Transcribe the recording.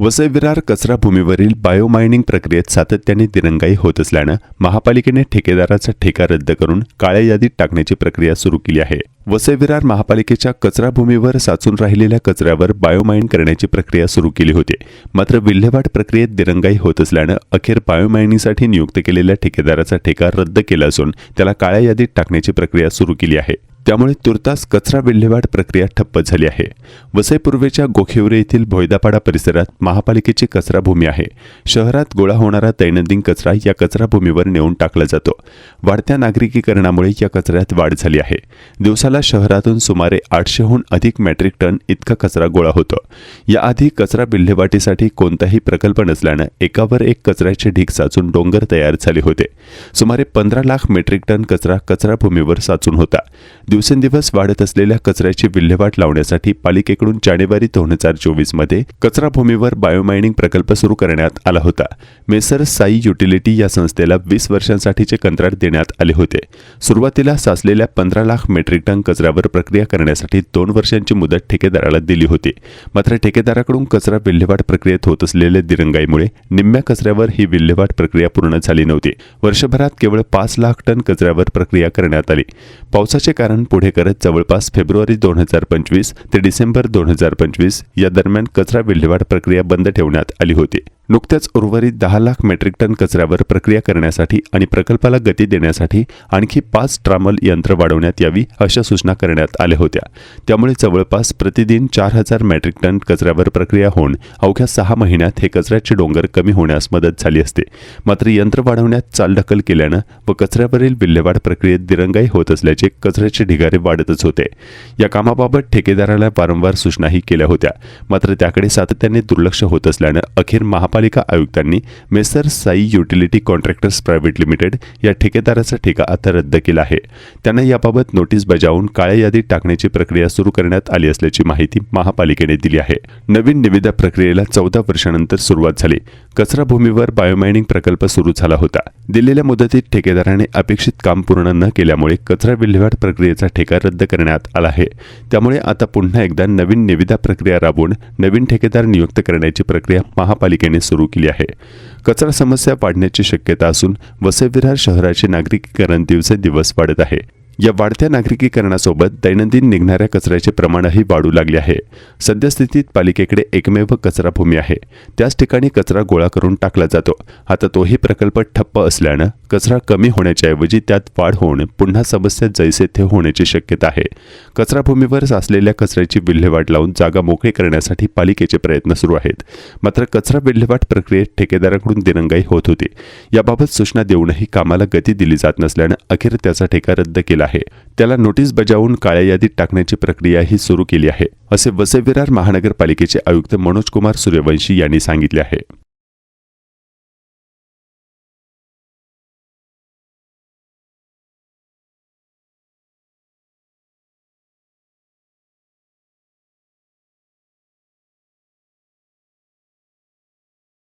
वसई विरार कचरा भूमीवरील बायोमायनिंग प्रक्रियेत सातत्याने दिरंगाई होत असल्यानं महापालिकेने ठेकेदाराचा ठेका रद्द करून काळ्या यादीत टाकण्याची प्रक्रिया सुरू केली आहे. वसई विरार महापालिकेच्या कचरा भूमीवर साचून राहिलेल्या कचऱ्यावर बायोमाइन करण्याची प्रक्रिया सुरू केली होती. मात्र विल्हेवाट प्रक्रियेत दिरंगाई होत असल्यानं अखेर बायोमायनिंगसाठी नियुक्त केलेल्या ठेकेदाराचा ठेका रद्द केला असून त्याला काळ्या यादीत टाकण्याची प्रक्रिया सुरू केली आहे. त्यामुळे तुर्तास कचरा विल्हेवाट प्रक्रिया ठप्प झाली आहे. वसई पूर्वेच्या गोखिवरे येथील भोयदापाडा परिसरात महापालिकेची कचरा भूमी आहे. शहरात गोळा होणारा दैनंदिन कचरा या कचरा भूमीवर नेऊन टाकला जातो. वाढत्या नागरिकीकरणामुळे या कचऱ्यात वाढ झाली आहे. दिवसाला शहरातून सुमारे आठशेहून अधिक मेट्रिक टन इतका कचरा गोळा होतो. याआधी कचरा विल्हेवाटीसाठी कोणताही प्रकल्प नसल्यानं एकावर एक कचऱ्याचे ढीग साचून डोंगर तयार झाले होते. सुमारे पंधरा लाख मेट्रिक टन कचरा कचराभूमीवर साचून होता. दिवसेंदिवस वाढत असलेल्या कचऱ्याची विल्हेवाट लावण्यासाठी पालिकेकडून जानेवारी दोन हजार चोवीसमध्ये कचरा भूमीवर बायोमायनिंग प्रकल्प सुरू करण्यात आला होता. मेसर साई युटिलिटी या संस्थेला वीस वर्षांसाठीचे कंत्राट देण्यात आले होते. सुरुवातीला साचलेल्या पंधरा लाख मेट्रिक टन कचऱ्यावर प्रक्रिया करण्यासाठी दोन वर्षांची मुदत ठेकेदाराला दिली होती. मात्र ठेकेदाराकडून कचरा विल्हेवाट प्रक्रियेत होत असलेल्या दिरंगाईमुळे निम्म्या कचऱ्यावर ही विल्हेवाट प्रक्रिया पूर्ण झाली नव्हती. वर्षभरात केवळ पाच लाख टन कचऱ्यावर प्रक्रिया करण्यात आली. पावसाचे कारण पुढे करत जवळपास फेब्रुवारी दोन हजार पंचवीस ते डिसेंबर दोन हजार पंचवीस या दरम्यान कचरा विल्हेवाट प्रक्रिया बंद ठेवण्यात आली होती. नुकत्याच उर्वरित दहा लाख मेट्रिक टन कचऱ्यावर प्रक्रिया करण्यासाठी आणि प्रकल्पाला गती देण्यासाठी आणखी पाच ट्रामल यंत्र वाढवण्यात यावी अशा सूचना करण्यात आल्या होत्या. त्यामुळे जवळपास प्रतिदिन चार हजार मेट्रिक टन कचऱ्यावर प्रक्रिया होऊन अवघ्या सहा महिन्यात हे कचऱ्याचे डोंगर कमी होण्यास मदत झाली असते. मात्र यंत्र वाढवण्यात चालढकल केल्यानं व कचऱ्यावरील विल्हेवाट प्रक्रियेत दिरंगाई होत असल्याचे कचऱ्याचे ढिगारे वाढतच होते. या कामाबाबत ठेकेदाराला वारंवार सूचनाही केल्या होत्या. मात्र त्याकडे सातत्याने दुर्लक्ष होत असल्यानं अखेर महापालिका आयुक्तांनी messrs Sai utility contractors private limited या ठेकेदाराचा ठेका आता रद्द केला आहे. त्यांना याबाबत नोटीस बजावून काळ्या यादीत टाकण्याची प्रक्रिया सुरू करण्यात आली असल्याची माहिती महापालिकेने दिली आहे. नवीन निविदा प्रक्रियेला चौदा वर्षानंतर सुरुवात झाली. कचरा भूमीवर बायोमायनिंग प्रकल्प सुरू झाला होता. दिलेल्या मुदतीत ठेकेदाराने अपेक्षित काम पूर्ण न केल्यामुळे कचरा विल्हेवाट प्रक्रियेचा ठेका रद्द करण्यात आला आहे. त्यामुळे आता पुन्हा एकदा नवीन निविदा प्रक्रिया राबवून नवीन ठेकेदार नियुक्त करण्याची प्रक्रिया महापालिकेने सुरू केली आहे. कचरा समस्या वाढण्याची शक्यता असून वसईविरार शहराचे नागरिकीकरण दिवसेंदिवस वाढत आहे. या वाढत्या नागरिकीकरणासोबत दैनंदिन निघणाऱ्या कचऱ्याचे प्रमाणही वाढू लागले आहे. सद्यस्थितीत पालिकेकडे एकमेव कचरा भूमी आहे. त्याच ठिकाणी कचरा गोळा करून टाकला जातो. आता तोही प्रकल्प ठप्प असल्यानं कचरा कमी होण्याच्या ऐवजी त्यात वाढ होऊन पुन्हा समस्या जैसे थे होण्याची शक्यता आहे. कचरा भूमीवर साचलेल्या कचऱ्याची विल्हेवाट लावून जागा मोकळी करण्यासाठी पालिकेचे प्रयत्न सुरू आहेत. मात्र कचरा विल्हेवाट प्रक्रियेत ठेकेदाराकडून दिरंगाई होत होती. याबाबत सूचना देऊनही कामाला गती दिली जात नसल्यानं अखेर त्याचा ठेका रद्द केला आहे. त्याला नोटीस बजावून काळ्या यादीत टाकण्याची प्रक्रियाही सुरू केली आहे असे वसे विरार महानगरपालिकेचे आयुक्त मनोज कुमार सूर्यवंशी यांनी सांगितले आहे.